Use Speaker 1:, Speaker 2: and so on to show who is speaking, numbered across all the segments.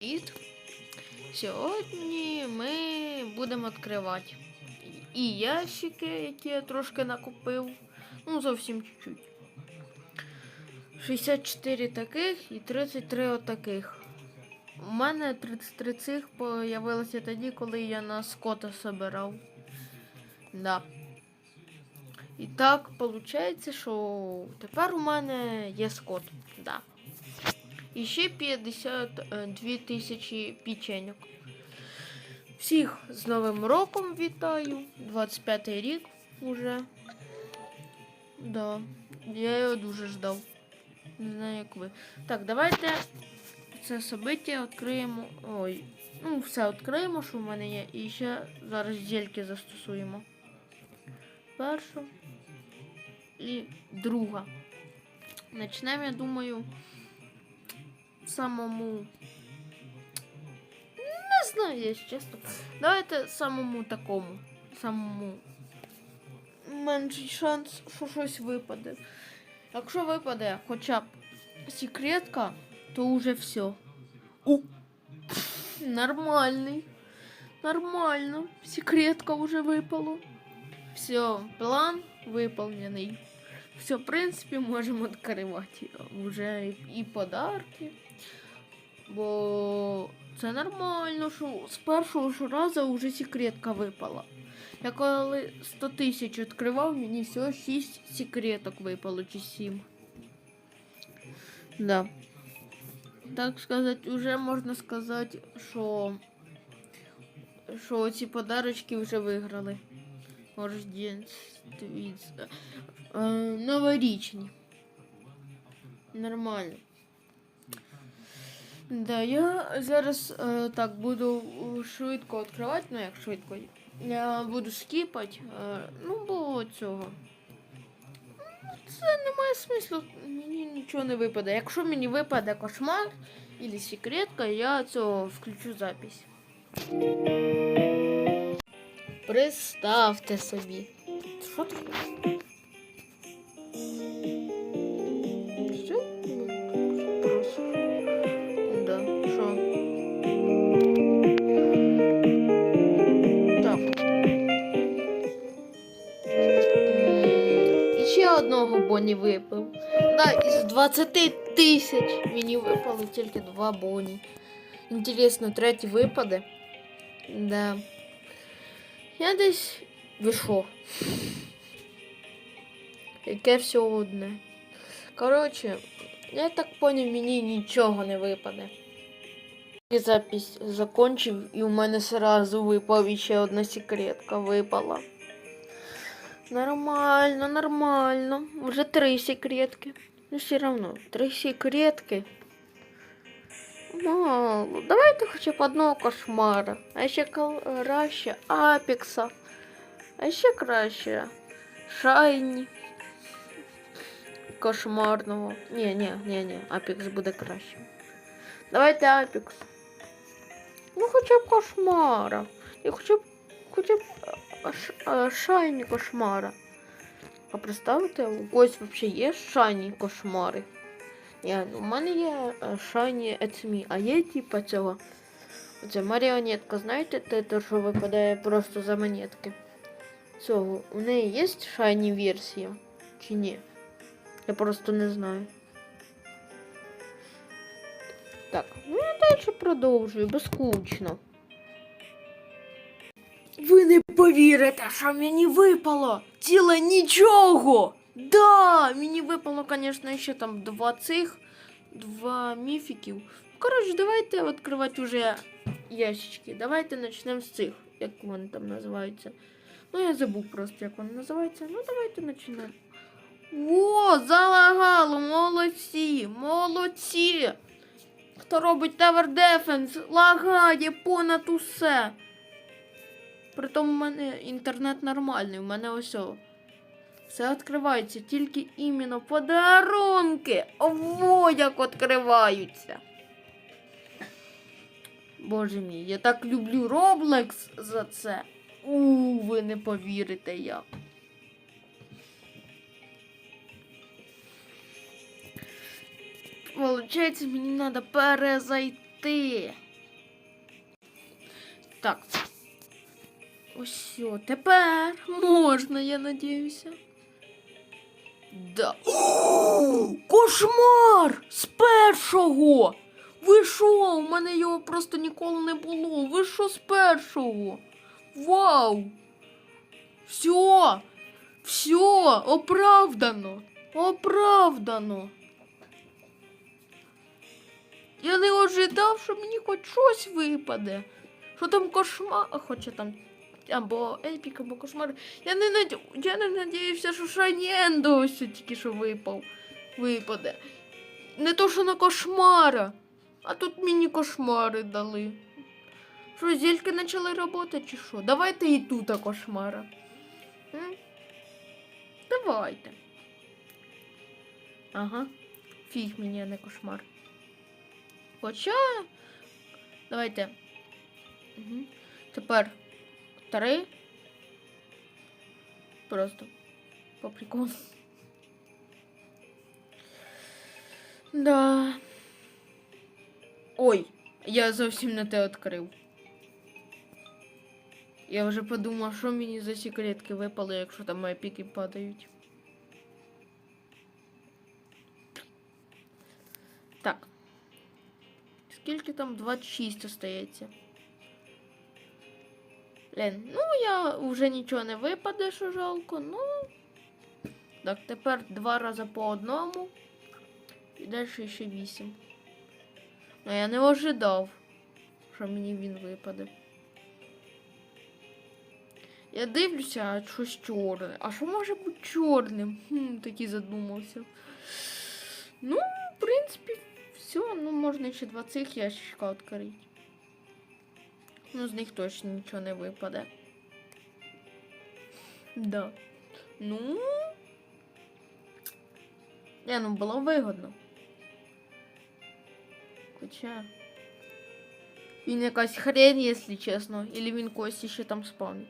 Speaker 1: Привіт! Сьогодні ми будемо відкривати і ящики, які я трошки накупив. Ну, зовсім чуть-чуть. 64 таких і 33 отаких. У мене 33 цих появилося тоді, коли я на скота собирав. Да. І так виходить, що тепер у мене є скот. Да. І ще 52 тисячі печеньок. Всіх з Новим роком вітаю. 25 й рік уже. Да. Я його дуже ждав. Не знаю, як ви. Так, давайте це собиття відкриємо. Ой. Ну, все відкриємо, що в мене є. І ще зараз зельки застосуємо. Першу і друга. Почнемо, я думаю самому. Не знаю, якщо чесно. Давайте самому такому. Самому. Менший шанс, що щось випаде. Якщо випаде хоча б секретка, то вже все. У. Нормальний. Нормально. Секретка вже випало. Все, план виповнений. Все, в принципі, можемо відкривати вже і, подарки. Бо це нормально, що з першого ж разу вже секретка випала. Я коли 100 тисяч відкривав, мені всього 6 секреток випало чи 7. Да. Так сказати, вже можна сказати, що, що ці подарочки вже виграли. Рождественські. Е, новорічні. Нормально. Да, я зараз е, так буду швидко відкривати, ну як швидко. Я буду скіпати. Е, ну, бо цього. Ну, Це немає смислу, мені нічого не випаде. Якщо мені випаде кошмар або секретка, я цього включу запись. Представте собі. Що таке? Одного Боні випив. Да, із 20 тисяч мені випало тільки два Боні. Інтересно, третій випаде. Да. Я десь вийшов. Яке все одне. Коротше, я так поняв, мені нічого не випаде. Запись закончив, і у мене сразу випав іще одна секретка випала. Нормально, нормально. Вже три секретки. Ну, все равно, три секретки. Мало. Давайте хоча б одного кошмара. А ще краще Апекса. А ще краще Шайні. Кошмарного. Ні, ні, ні, ні. Апекс буде краще. Давайте Апекс. Ну хоча б кошмара. І хоча б хоча б шайні кошмара. А представте, у когось взагалі є шайні кошмари. Ні, ну, у мене є е, шайні Ецмі, а є типа цього. Це маріонетка, знаєте, те, те, що випадає просто за монетки. Цього. У неї є шайні версія? Чи ні? Я просто не знаю. Так, ну я далі продовжую, безскучно. Ви не повірите, що мені випало ціле нічого. Да, мені випало, звісно, ще там два цих, два міфіків. Коротше, давайте відкривати уже ящички. Давайте почнемо з цих, як вони там називаються. Ну, я забув просто, як вони називаються. Ну, давайте почнемо. О, залагало, молодці, молодці. Хто робить Tower Defense, лагає понад усе. Притом у мене інтернет нормальний, у мене ось. Все відкривається, тільки іменно подарунки. Ово як відкриваються. Боже мій, я так люблю Roblox за це. У, ви не повірите як. Получається, мені треба перезайти. Так. Ось тепер можна, я надіюся. Да. О, кошмар! З першого! Ви що? У мене його просто ніколи не було. Ви що з першого? Вау! Все! Все! Оправдано! Оправдано! Я не ожидав, що мені хоч щось випаде. Що там кошмар, хоча там або епік, або кошмар. Я не надю... я не надіявся, що Шанєндо ось тільки що випав. Випаде. Не то, що на кошмара, а тут мені кошмари дали. Що, зільки почали працювати чи що? Давайте і тут кошмара. М? Давайте. Ага. Фіг мені, а не кошмар. Хоча. Давайте. Угу. Тепер три. Просто по приколу. Да. Ой, я зовсім не те відкрив. Я вже подумав, що мені за секретки випали, якщо там мої піки падають. Так. Скільки там 26 остається? Блін, ну я вже нічого не випаде, що жалко, ну. Так, тепер два рази по одному. І далі ще вісім. Ну я не ожидав, що мені він випаде. Я дивлюся, а щось чорне. А що може бути чорним? Хм, такий задумався. Ну, в принципі, все, ну можна ще два цих ящичка відкрити. Ну, з них точно нічого не випаде. Да. Ну. Не, ну було вигодно. Хоча. Він якась хрень, якщо чесно. Ілі він когось ще там спавнить.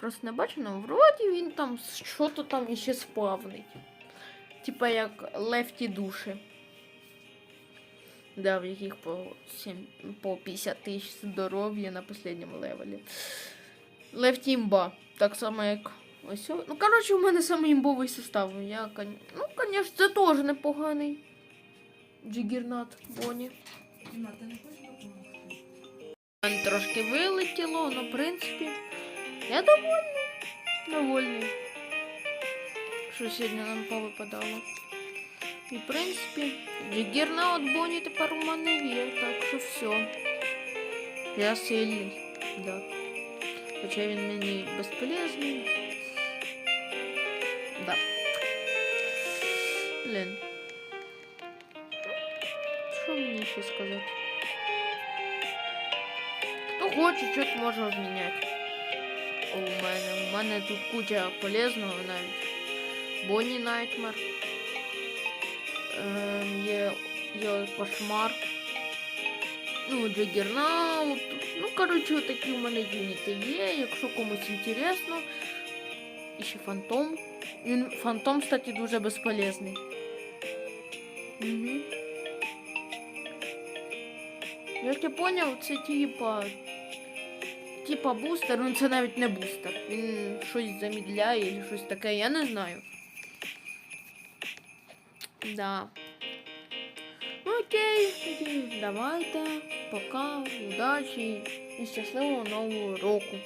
Speaker 1: Просто не бачу, ну вроді він там що-то там іще спавнить. Типа як лефті душі. Да, в яких по, 7, по 50 тисяч здоров'я на последньому левелі. Лефті імба. Так само, як ось. Ну, коротше, у мене саме імбовий состав. Я, ну, звісно, це теж непоганий. Джигернат Боні.
Speaker 2: Діма, ти
Speaker 1: трошки вилетіло, але в принципі. Я довольний. Довольний. Що сьогодні нам повипадало. І в принципі, джигерна от Боні тепер у мене є, так що все. Я сильний, да. Хоча він мені безполезний. Да. Блін. Що мені ще сказати? Хто хоче, щось може обміняти. О, у мене. У мене тут куча полезного навіть. Бонні Найтмер. Ем, є, є кошмар. Ну, Джаггернаут. Ну, коротше, такі у мене юніти є. Якщо комусь інтересно. І ще фантом. Він фантом, кстати, дуже безполезний. Угу. Як я поняв, це типа. Типа бустер, ну це навіть не бустер. Він щось замідляє щось таке, я не знаю. Да. Ну окей, тоді давайте. Пока, удачі і щасливого нового року.